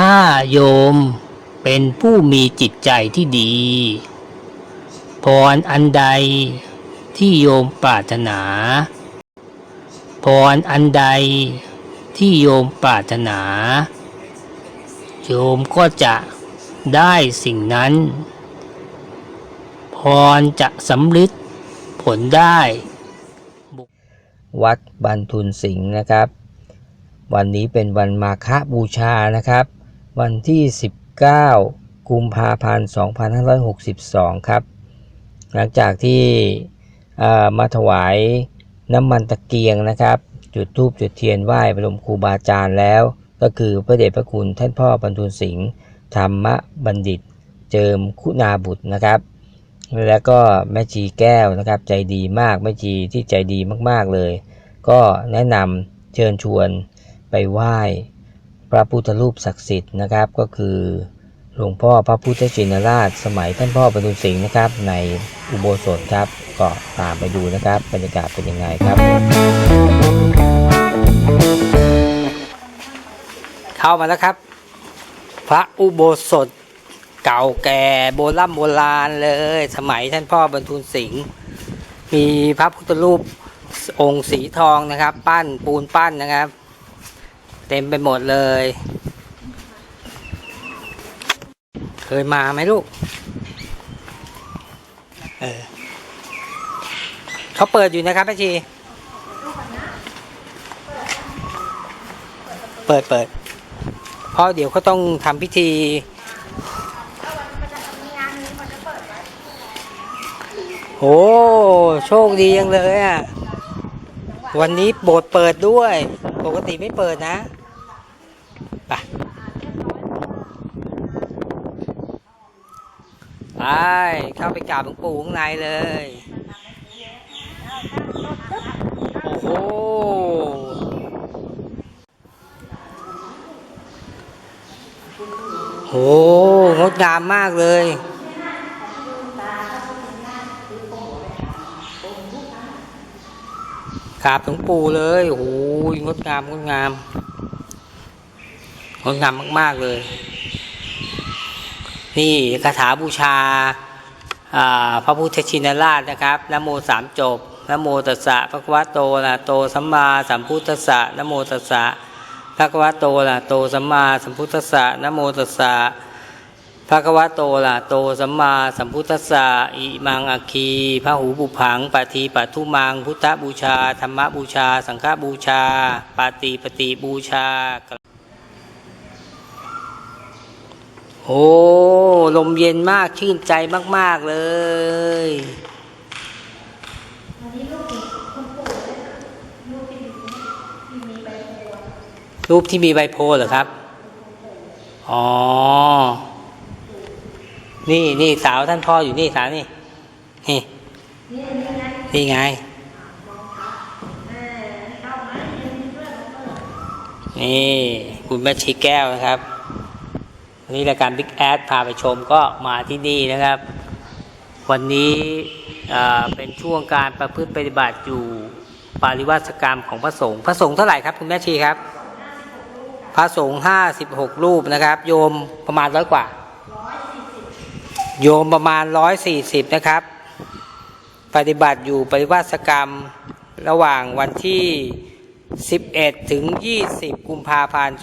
ถ้าโยมเป็นผู้มีจิตใจที่ดี พรอันใดที่โยมปรารถนา พรอันใดที่โยมปรารถนา โยมก็จะได้สิ่งนั้น พรจะสำลิดผลได้ วัดบันทุนสิงห์นะครับ วันนี้เป็นวันมาฆบูชานะครับ วันที่ 19 กุมภาพันธ์ 2562 ครับ หลังจากที่มาถวายน้ำมันตะเกียงนะครับ จุดธูปจุดเทียนไหว้บรมครูบาอาจารย์แล้ว ก็คือพระเดชพระคุณท่านพ่อบรรทุนสิงห์ธรรมบัณฑิต เจิมคุณาบุตรนะครับ แล้วก็แม่ชีแก้วนะครับ ใจดีมากแม่ชีที่ใจดีมากๆเลย ก็แนะนำเชิญชวนไปไหว้ ระพุทธรูปศักดิ์สิทธิ์นะครับ ก็คือหลวงพ่อพระพุทธชินราช สมัยท่านพ่อบรรลุสิงห์นะครับ ในอุโบสถครับก็ตามไปดูนะครับ บรรยากาศเป็นยังไงครับ เข้ามาแล้วครับ พระอุโบสถเก่าแก่โบราณโบราณเลย สมัยท่านพ่อบรรทุนสิงห์มีพระพุทธรูปองค์สีทองนะครับ ปั้นปูนปั้นนะครับ ต็มไปหมดเลย เคยมาไหมลูก เออเขาเปิดอยู่นะครับแม่ชี เปิดเปิด เพราะเดี๋ยวเขาต้องทำพิธี โอ้ โชคดียังเลยอะ วันนี้โบสถ์เปิดด้วย ปกติไม่เปิดนะ ไปไปเข้าไปกราบหลวงปู่ข้างในเลย โอ้โหโหงดงามมากเลยกราบหลวงปู่เลยโอ้โหงดงามงดงามงดงาม ดงามมาก ๆ เลย นี่คาถาบูชาพระพุทธชินราชนะครับนโมสามจบนโมตัสสะพระคะวะโตอะระโตสัมมาสัมพุทธัสสะนโมตัสสะภะคะวะโตอะระโตสัมมาสัมพุทธัสสะนโมตัสสะภะคะวะโตอะระโตสัมมาสัมพุทธัสสะอิมังอคีพระหูบุพังปาทีปัทุมังพุทธบูชาธรรมบูชา สังฆบูชาปาติปฏิบูชา โอ้ ลมเย็นมากชื่นใจมาก ๆ เลยรูปที่มีใบโพเหรอครับ อ๋อ นี่นี่สาวท่านพ่ออยู่นี่สาวนี่ นี่ นี่ไง นี่ คุณแม่ชีแก้วนะครับ นนี้รายการบิ๊กแอดพาไปชมก็มาที่นี่นะครับ วันนี้เอ่อเป็นช่วงการประพฤติปฏิบัติอยู่ปาริวาสกรรมของพระสงฆ์พระสงฆ์เท่าไหร่ครับคุณแม่ชีครับ พระสงฆ์ห้าสิบหกรูปนะครับ โยมประมาณร้อยกว่า โยมประมาณร้อยสี่สิบนะครับ ปฏิบัติอยู่ปริวาสกรรมระหว่างวันที่ 11 ถึง 20 กุมภาพันธ์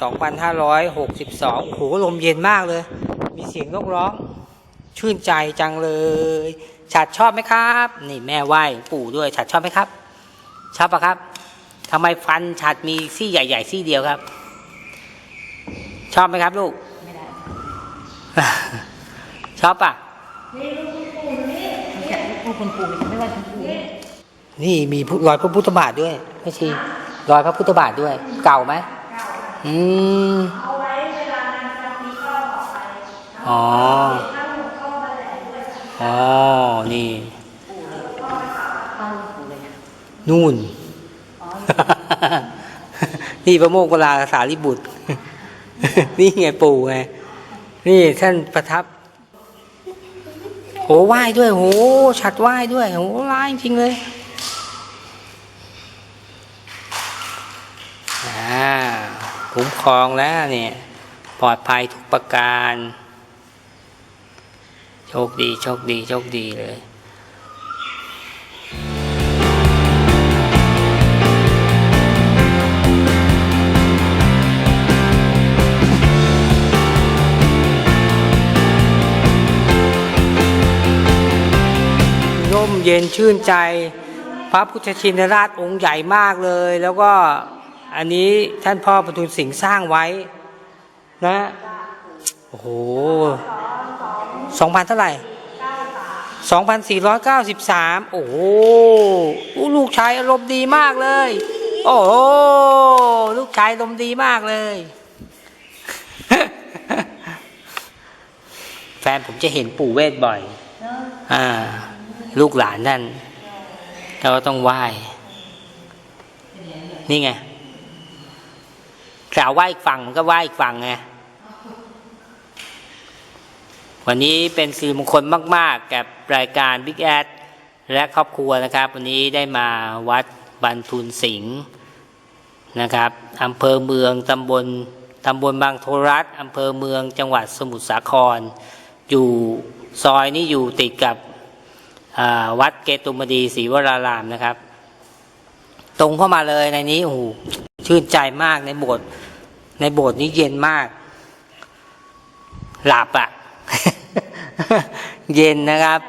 2562 โอ้โห ลมเย็นมากเลย มีเสียงนกร้อง ชื่นใจจังเลยฉัดชอบไหมครับ นี่แม่ไหว้ปู่ด้วยฉัดชอบไหมครับ ชอบปะครับทำไมฟันฉัดมีซี่ใหญ่ ๆ ซี่เดียวครับ ชอบไหมครับลูก ไม่ได้ ชอบปะไม่ใช่ลูกคุณปู่ไม่ว่าคุณปู่นี่มีพุรอยพระพุทธบาทด้วยไม่ชี รอยพระพุทธบาทด้วย เก่าไหมอืมอ๋ออ๋อนี่ป้าลูกปู่เลยนู่น นี่พระโมกขลาสารีบุตร นี่ไงปู่ไง นี่ท่านประทับ โหไหว้ด้วย โห ฉัดไหว้ด้วย โหร้ายจริงๆเลย อ่า คุ้มครองแล้วเนี่ยปลอดภัยทุกประการ โชคดีโชคดีโชคดีเลยร่มเย็นชื่นใจ พระพุทธชินราชองค์ใหญ่มากเลย แล้วก็ อันนี้ท่านพ่อประทุนสิงห์สร้างไว้ นะโอ้โหสองพันเท่าไหร่สองพันสี่ร้อยเก้าสิบสามโอ้โหลูกชายอารมณ์ดีมากเลย โอ้โหลูกชายอารมณ์ดีมากเลย แฟนผมจะเห็นปู่เวทบ่อยอ่า ลูกหลานนั่นเราก็ต้องไหว้นี่ไง กล่าวไหว้อีกฝั่งมันก็ไหว้อีกฝั่งไงวันนี้เป็นสิริมงคลมาก ๆ กับรายการ Big a d และครอบครัวนะครับ วันนี้ได้มาวัดบรรทุนสิงห์นะครับอำเภอเมืองตำบลตำบลบางโทรัฐอำเภอเมืองจังหวัดสมุทรสาคร อยู่ซอยนี้อยู่ติดกับวัดเกตุมดีศรีวรารามนะครับ ตรงเข้ามาเลยในนี้โอ้โหชื่นใจมากในโบสถ์ ในโบสถ์นี้เย็นมาก หลับอะ่ะ เย็นนะครับ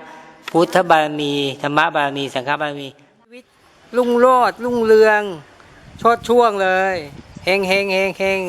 พุทธบารมี ธรรมบารมี สังฆบารมีวิตลุ่งโรดรุ่งเรือง ชดช่วงเลย เฮงเฮงเฮงเฮง